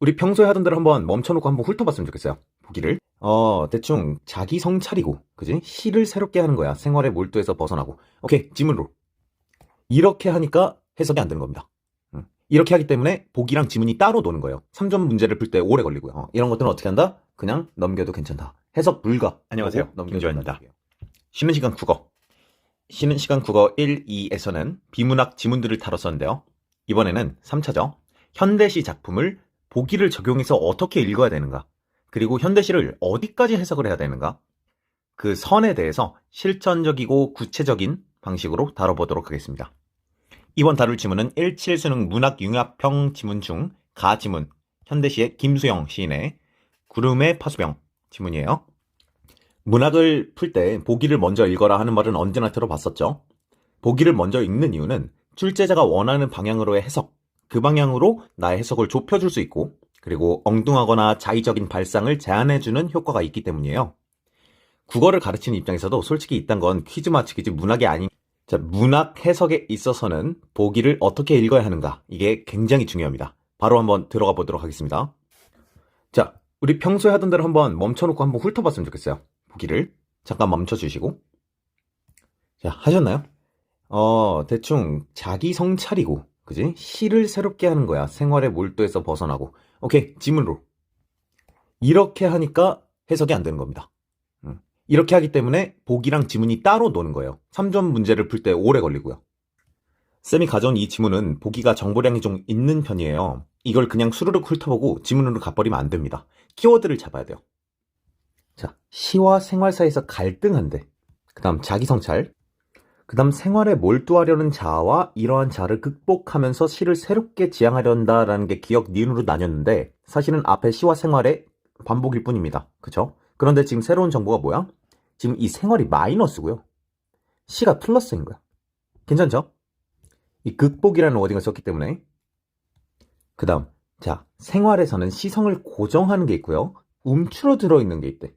우리 평소에 하던 대로 한번 멈춰놓고 한번 훑어봤으면 좋겠어요. 보기를. 어, 대충 자기 성 차리고, 그지? 시를 새롭게 하는 거야. 생활의 몰두에서 벗어나고. 오케이, 지문으로. 이렇게 하니까 해석이 안 되는 겁니다. 음. 이렇게 하기 때문에 보기랑 지문이 따로 노는 거예요. 3점 문제를 풀 때 오래 걸리고요. 어, 이런 것들은 어떻게 한다? 그냥 넘겨도 괜찮다. 해석 불가. 안녕하세요. 된다. 쉬는 시간 국어. 쉬는 시간 국어 1, 2에서는 비문학 지문들을 다뤘었는데요. 이번에는 3차죠. 현대시 작품을 보기를 적용해서 어떻게 읽어야 되는가? 그리고 현대시를 어디까지 해석을 해야 되는가? 그 선에 대해서 실천적이고 구체적인 방식으로 다뤄보도록 하겠습니다. 이번 다룰 지문은 17수능 문학융합형 지문 중 가지문, 현대시의 김수영 시인의 구름의 파수병 지문이에요. 문학을 풀 때 보기를 먼저 읽어라 하는 말은 언제나 들어봤었죠. 보기를 먼저 읽는 이유는 출제자가 원하는 방향으로의 해석, 그 방향으로 나의 해석을 좁혀줄 수 있고, 그리고 엉뚱하거나 자의적인 발상을 제한해주는 효과가 있기 때문이에요. 국어를 가르치는 입장에서도 솔직히 이딴 건 퀴즈 맞히기지 문학이 아닌, 자, 문학 해석에 있어서는 보기를 어떻게 읽어야 하는가, 이게 굉장히 중요합니다. 바로 한번 들어가 보도록 하겠습니다. 자, 우리 평소에 하던 대로 한번 멈춰놓고 한번 훑어봤으면 좋겠어요. 보기를. 잠깐 멈춰주시고. 자, 하셨나요? 어, 대충 자기 성 차리고, 그지? 시를 새롭게 하는 거야. 생활의 몰두에서 벗어나고. 오케이, 지문으로. 이렇게 하니까 해석이 안 되는 겁니다. 음. 이렇게 하기 때문에 보기랑 지문이 따로 노는 거예요. 3점 문제를 풀 때 오래 걸리고요. 쌤이 가져온 이 지문은 보기가 정보량이 좀 있는 편이에요. 이걸 그냥 수르륵 훑어보고 지문으로 가버리면 안 됩니다. 키워드를 잡아야 돼요. 자, 시와 생활 사이에서 갈등한데. 그 다음 자기 성찰. 그 다음 생활에 몰두하려는 자아와 이러한 자아를 극복하면서 시를 새롭게 지향하려한다라는 게 기억 니은으로 나뉘었는데 사실은 앞에 시와 생활의 반복일 뿐입니다. 그쵸? 그런데 지금 새로운 정보가 뭐야? 지금 이 생활이 마이너스고요. 시가 플러스인 거야. 괜찮죠? 이 극복이라는 워딩을 썼기 때문에 그 다음 자 생활에서는 시성을 고정하는 게 있고요. 움츠러 들어 있는 게 있대.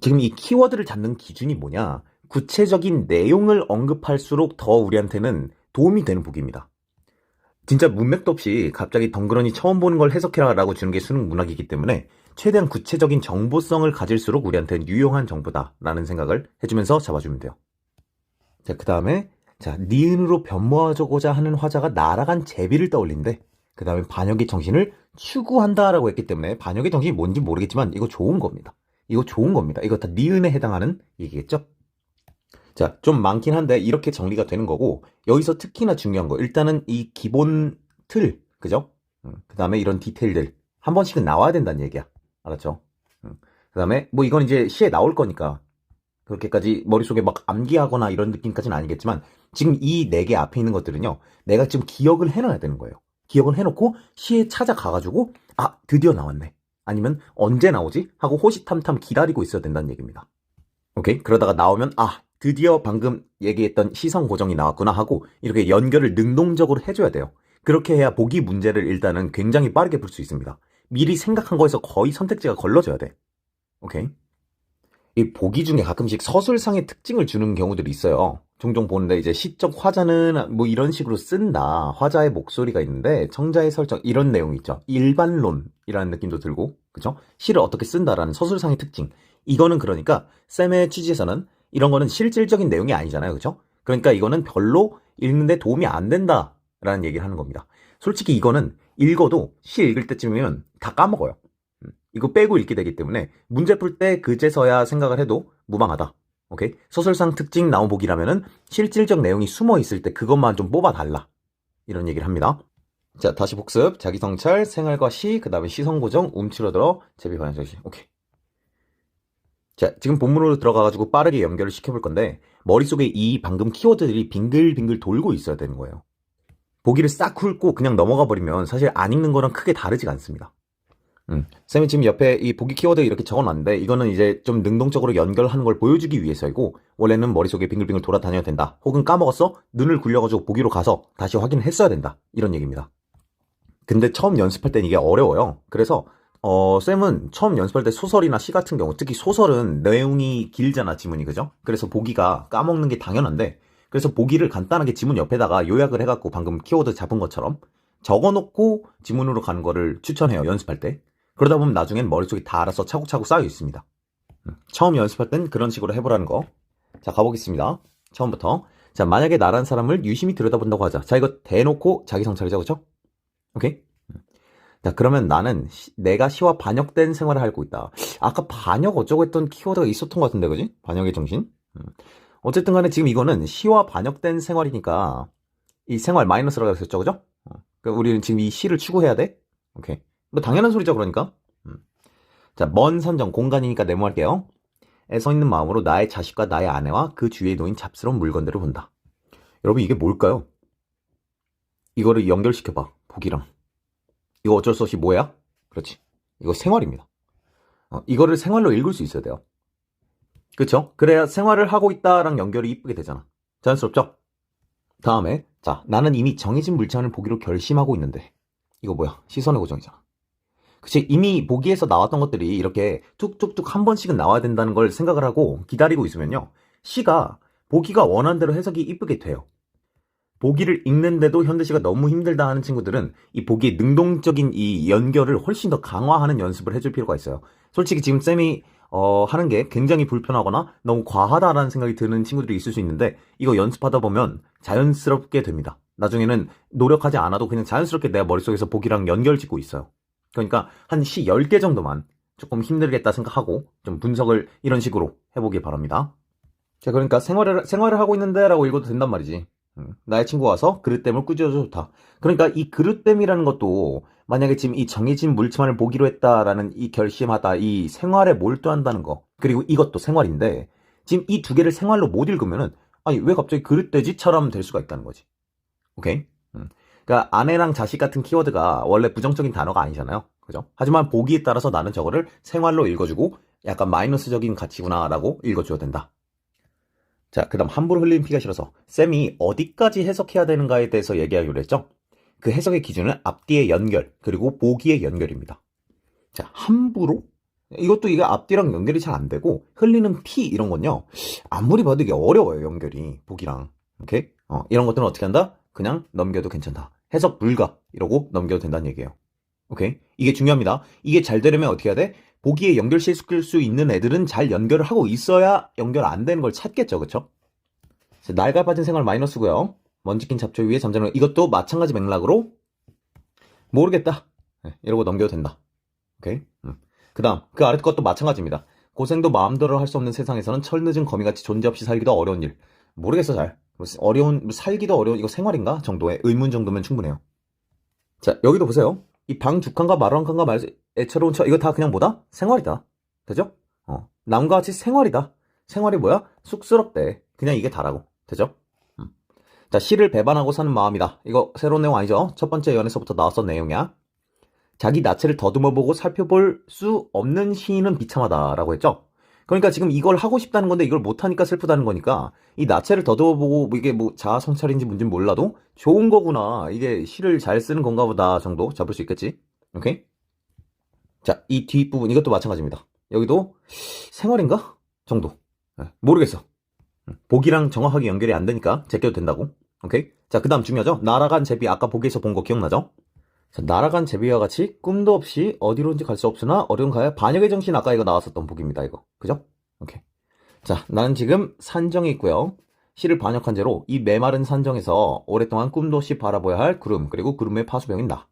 지금 이 키워드를 잡는 기준이 뭐냐? 구체적인 내용을 언급할수록 더 우리한테는 도움이 되는 보기입니다. 진짜 문맥도 없이 갑자기 덩그러니 처음 보는 걸 해석해라 라고 주는 게 수능 문학이기 때문에 최대한 구체적인 정보성을 가질수록 우리한테는 유용한 정보다라는 생각을 해주면서 잡아주면 돼요. 자, 그 다음에 자, 니은으로 변모하고자 하는 화자가 날아간 제비를 떠올린대. 그 다음에 반역의 정신을 추구한다라고 했기 때문에 반역의 정신이 뭔지 모르겠지만 이거 좋은 겁니다. 이거 좋은 겁니다. 이거 다 니은에 해당하는 얘기겠죠? 자, 좀 많긴 한데 이렇게 정리가 되는 거고 여기서 특히나 중요한 거 일단은 이 기본 틀, 그죠? 그 다음에 이런 디테일들 한 번씩은 나와야 된다는 얘기야. 알았죠? 그 다음에 뭐 이건 이제 시에 나올 거니까 그렇게까지 머릿속에 막 암기하거나 이런 느낌까지는 아니겠지만 지금 이 네 개 앞에 있는 것들은요 내가 지금 기억을 해놔야 되는 거예요 기억을 해놓고 시에 찾아가가지고 아 드디어 나왔네 아니면 언제 나오지 하고 호시탐탐 기다리고 있어야 된다는 얘기입니다 오케이 그러다가 나오면 아 드디어 방금 얘기했던 시성 고정이 나왔구나 하고 이렇게 연결을 능동적으로 해줘야 돼요 그렇게 해야 보기 문제를 일단은 굉장히 빠르게 풀 수 있습니다 미리 생각한 거에서 거의 선택지가 걸러져야 돼 오케이 이 보기 중에 가끔씩 서술상의 특징을 주는 경우들이 있어요. 종종 보는데 이제 시적 화자는 뭐 이런 식으로 쓴다. 화자의 목소리가 있는데 청자의 설정 이런 내용이 있죠. 일반론이라는 느낌도 들고 그죠? 시를 어떻게 쓴다라는 서술상의 특징. 이거는 그러니까 쌤의 취지에서는 이런 거는 실질적인 내용이 아니잖아요. 그죠? 그러니까 이거는 별로 읽는데 도움이 안 된다라는 얘기를 하는 겁니다. 솔직히 이거는 읽어도 시 읽을 때쯤이면 다 까먹어요. 이거 빼고 읽게 되기 때문에 문제 풀 때 그제서야 생각을 해도 무방하다. 오케이? 소설상 특징 나온 보기라면은 실질적 내용이 숨어 있을 때 그것만 좀 뽑아 달라. 이런 얘기를 합니다. 자, 다시 복습. 자기 성찰, 생활과 시, 그 다음에 시성 고정, 움츠러들어, 제비 반영 정신. 오케이. 자, 지금 본문으로 들어가가지고 빠르게 연결을 시켜볼 건데, 머릿속에 이 방금 키워드들이 빙글빙글 돌고 있어야 되는 거예요. 보기를 싹 훑고 그냥 넘어가 버리면 사실 안 읽는 거랑 크게 다르지가 않습니다. 음. 쌤이 지금 옆에 이 보기 키워드 이렇게 적어놨는데 이거는 이제 좀 능동적으로 연결하는 걸 보여주기 위해서이고 원래는 머릿속에 빙글빙글 돌아다녀야 된다. 혹은 까먹었어? 눈을 굴려가지고 보기로 가서 다시 확인했어야 된다. 이런 얘기입니다. 근데 처음 연습할 땐 이게 어려워요. 그래서 어, 쌤은 처음 연습할 때 소설이나 시 같은 경우 특히 소설은 내용이 길잖아 지문이 그죠? 그래서 보기가 까먹는 게 당연한데 그래서 보기를 간단하게 지문 옆에다가 요약을 해갖고 방금 키워드 잡은 것처럼 적어놓고 지문으로 가는 거를 추천해요. 연습할 때. 그러다 보면 나중엔 머릿속에 다 알아서 차곡차곡 쌓여 있습니다. 음, 처음 연습할 땐 그런 식으로 해보라는 거. 자, 가보겠습니다. 처음부터. 자, 만약에 나란 사람을 유심히 들여다본다고 하자. 자, 이거 대놓고 자기 성찰이죠, 그죠? 오케이? 음. 자, 그러면 나는 시- 내가 시와 반역된 생활을 하고 있다. 아까 반역 어쩌고 했던 키워드가 있었던 것 같은데, 그지? 반역의 정신? 음. 어쨌든 간에 지금 이거는 시와 반역된 생활이니까 이 생활 마이너스라고 했었죠, 그죠? 어. 그러니까 우리는 지금 이 시를 추구해야 돼? 오케이. 뭐 당연한 소리죠, 그러니까. 음. 자, 먼 선정, 공간이니까 네모할게요. 애서 있는 마음으로 나의 자식과 나의 아내와 그 주위에 놓인 잡스러운 물건들을 본다. 여러분, 이게 뭘까요? 이거를 연결시켜봐, 보기랑. 이거 어쩔 수 없이 뭐야? 그렇지. 이거 생활입니다. 어, 이거를 생활로 읽을 수 있어야 돼요. 그쵸? 그래야 생활을 하고 있다랑 연결이 이쁘게 되잖아. 자연스럽죠? 다음에, 자, 나는 이미 정해진 물체를 보기로 결심하고 있는데. 이거 뭐야? 시선의 고정이잖아. 그치, 이미 보기에서 나왔던 것들이 이렇게 툭툭툭 한 번씩은 나와야 된다는 걸 생각을 하고 기다리고 있으면요. 시가 보기가 원하는 대로 해석이 이쁘게 돼요. 보기를 읽는데도 현대시가 너무 힘들다 하는 친구들은 이 보기의 능동적인 이 연결을 훨씬 더 강화하는 연습을 해줄 필요가 있어요. 솔직히 지금 쌤이 어, 하는 게 굉장히 불편하거나 너무 과하다라는 생각이 드는 친구들이 있을 수 있는데 이거 연습하다 보면 자연스럽게 됩니다. 나중에는 노력하지 않아도 그냥 자연스럽게 내 머릿속에서 보기랑 연결 짓고 있어요. 그러니까 한 시 10개 정도만 조금 힘들겠다 생각하고 좀 분석을 이런 식으로 해보길 바랍니다. 자, 그러니까 생활을, 생활을 하고 있는데 라고 읽어도 된단 말이지. 음, 나의 친구가 와서 그릇됨을 꾸짖어줘 좋다. 그러니까 이 그릇됨이라는 것도 만약에 지금 이 정해진 물체만을 보기로 했다라는 이 결심하다 이 생활에 몰두한다는 거 그리고 이것도 생활인데 지금 이 두 개를 생활로 못 읽으면은 아니 왜 갑자기 그릇돼지처럼 될 수가 있다는 거지. 오케이? 음. 그러니까 아내랑 자식 같은 키워드가 원래 부정적인 단어가 아니잖아요. 그죠? 하지만 보기에 따라서 나는 저거를 생활로 읽어주고 약간 마이너스적인 가치구나라고 읽어줘야 된다. 자, 그 다음 함부로 흘리는 피가 싫어서 쌤이 어디까지 해석해야 되는가에 대해서 얘기하기로 했죠? 그 해석의 기준은 앞뒤의 연결, 그리고 보기의 연결입니다. 자, 함부로? 이것도 이게 앞뒤랑 연결이 잘 안 되고, 흘리는 피, 이런 건요, 아무리 봐도 이게 어려워요, 연결이. 보기랑. 오케이? 어, 이런 것들은 어떻게 한다? 그냥 넘겨도 괜찮다. 해석 불가. 이러고 넘겨도 된다는 얘기예요. 오케이? 이게 중요합니다. 이게 잘 되려면 어떻게 해야 돼? 보기에 연결시킬 수 있는 애들은 잘 연결을 하고 있어야 연결 안 되는 걸 찾겠죠, 그쵸? 자, 날가 빠진 생활 마이너스고요. 먼지 낀 잡초 위에 잠자는 거. 이것도 마찬가지 맥락으로 모르겠다. 네, 이러고 넘겨도 된다. 오케이? 음. 그 다음, 그 아래 것도 마찬가지입니다. 고생도 마음대로 할 수 없는 세상에서는 철늦은 거미같이 존재 없이 살기도 어려운 일. 모르겠어, 잘. 무슨 어려운, 뭐 살기도 어려운, 이거 생활인가? 정도의 의문 정도면 충분해요. 자, 여기도 보세요. 이 방 두 칸과 마루 한 칸과 말, 애처로운 처, 이거 다 그냥 뭐다? 생활이다. 되죠? 어. 남과 같이 생활이다. 생활이 뭐야? 쑥스럽대. 그냥 이게 다라고. 되죠? 음. 자, 시를 배반하고 사는 마음이다. 이거 새로운 내용 아니죠? 첫 번째 연에서부터 나왔던 내용이야. 자기 나체를 더듬어 보고 살펴볼 수 없는 시인은 비참하다라고 했죠? 그러니까 지금 이걸 하고 싶다는 건데 이걸 못하니까 슬프다는 거니까 이 나체를 더듬어보고 뭐 이게 뭐 자아 성찰인지 뭔지 몰라도 좋은 거구나. 이게 시를 잘 쓰는 건가 보다 정도 잡을 수 있겠지? 오케이? 자, 이 뒷부분 이것도 마찬가지입니다. 여기도 생활인가? 정도. 네, 모르겠어. 음, 보기랑 정확하게 연결이 안 되니까 제껴도 된다고. 오케이? 자, 그 다음 중요하죠? 날아간 제비 아까 보기에서 본 거 기억나죠? 자, 날아간 제비와 같이 꿈도 없이 어디론지 갈 수 없으나 어려운 가야 반역의 정신 아까 이거 나왔었던 보기입니다. 이거. 그죠? 오케이. 자, 나는 지금 산정에 있고요. 시를 반역한 채로 이 메마른 산정에서 오랫동안 꿈도 없이 바라봐야 할 구름 그리고 구름의 파수병인다.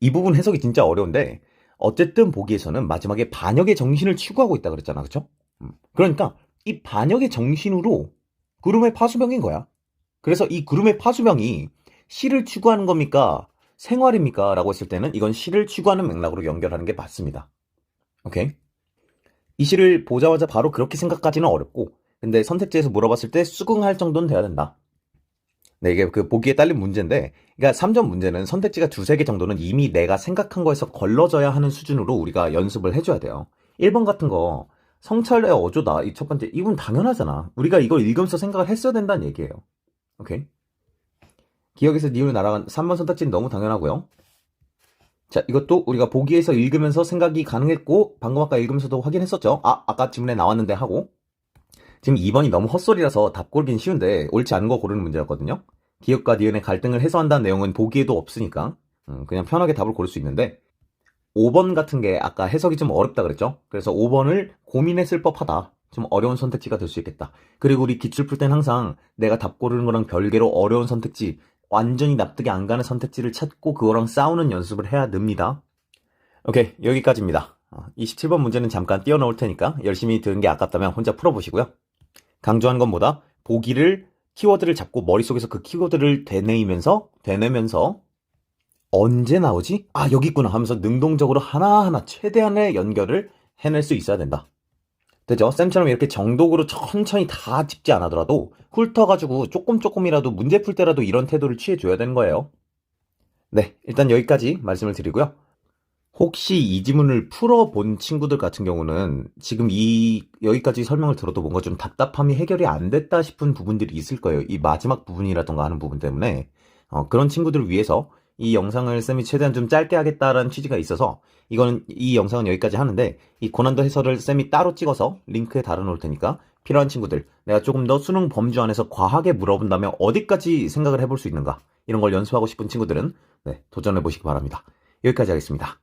이 부분 해석이 진짜 어려운데 어쨌든 보기에서는 마지막에 반역의 정신을 추구하고 있다 그랬잖아. 그쵸? 음. 그러니까 이 반역의 정신으로 구름의 파수병인 거야. 그래서 이 구름의 파수병이 시를 추구하는 겁니까? 생활입니까? 라고 했을 때는 이건 시를 추구하는 맥락으로 연결하는 게 맞습니다. 오케이? 이 시를 보자마자 바로 그렇게 생각까지는 어렵고, 근데 선택지에서 물어봤을 때 수긍할 정도는 돼야 된다. 네, 이게 그 보기에 딸린 문제인데, 그러니까 3점 문제는 선택지가 두세 개 정도는 이미 내가 생각한 거에서 걸러져야 하는 수준으로 우리가 연습을 해줘야 돼요. 1번 같은 거, 성찰의 어조다. 이 첫 번째, 이건 당연하잖아. 우리가 이걸 읽으면서 생각을 했어야 된다는 얘기예요. 오케이? 기억에서 니은을 날아간 3번 선택지는 너무 당연하고요. 자, 이것도 우리가 보기에서 읽으면서 생각이 가능했고, 방금 아까 읽으면서도 확인했었죠. 아, 아까 질문에 나왔는데 하고. 지금 2번이 너무 헛소리라서 답 고르긴 쉬운데, 옳지 않은 거 고르는 문제였거든요. 기업과 니은의 갈등을 해소한다는 내용은 보기에도 없으니까 음, 그냥 편하게 답을 고를 수 있는데 5번 같은 게 아까 해석이 좀 어렵다 그랬죠? 그래서 5번을 고민했을 법하다. 좀 어려운 선택지가 될 수 있겠다. 그리고 우리 기출 풀 땐 항상 내가 답 고르는 거랑 별개로 어려운 선택지, 완전히 납득이 안 가는 선택지를 찾고 그거랑 싸우는 연습을 해야 늡니다. 오케이, 여기까지입니다. 27번 문제는 잠깐 띄워놓을 테니까 열심히 들은 게 아깝다면 혼자 풀어보시고요. 강조한 것보다 보기를 키워드를 잡고 머릿속에서 그 키워드를 되뇌이면서 되뇌면서 언제 나오지? 아 여기 있구나 하면서 능동적으로 하나하나 최대한의 연결을 해낼 수 있어야 된다. 되죠? 쌤처럼 이렇게 정독으로 천천히 다 짚지 않아더라도 훑어가지고 조금 조금이라도 문제 풀 때라도 이런 태도를 취해줘야 되는 거예요. 네, 일단 여기까지 말씀을 드리고요. 혹시 이 지문을 풀어본 친구들 같은 경우는 지금 이 여기까지 설명을 들어도 뭔가 좀 답답함이 해결이 안 됐다 싶은 부분들이 있을 거예요. 이 마지막 부분이라던가 하는 부분 때문에 어, 그런 친구들을 위해서 이 영상을 쌤이 최대한 좀 짧게 하겠다라는 취지가 있어서 이거는 이 영상은 여기까지 하는데 이 고난도 해설을 쌤이 따로 찍어서 링크에 달아 놓을 테니까 필요한 친구들 내가 조금 더 수능 범주 안에서 과하게 물어본다면 어디까지 생각을 해볼 수 있는가 이런 걸 연습하고 싶은 친구들은 네, 도전해 보시기 바랍니다. 여기까지 하겠습니다.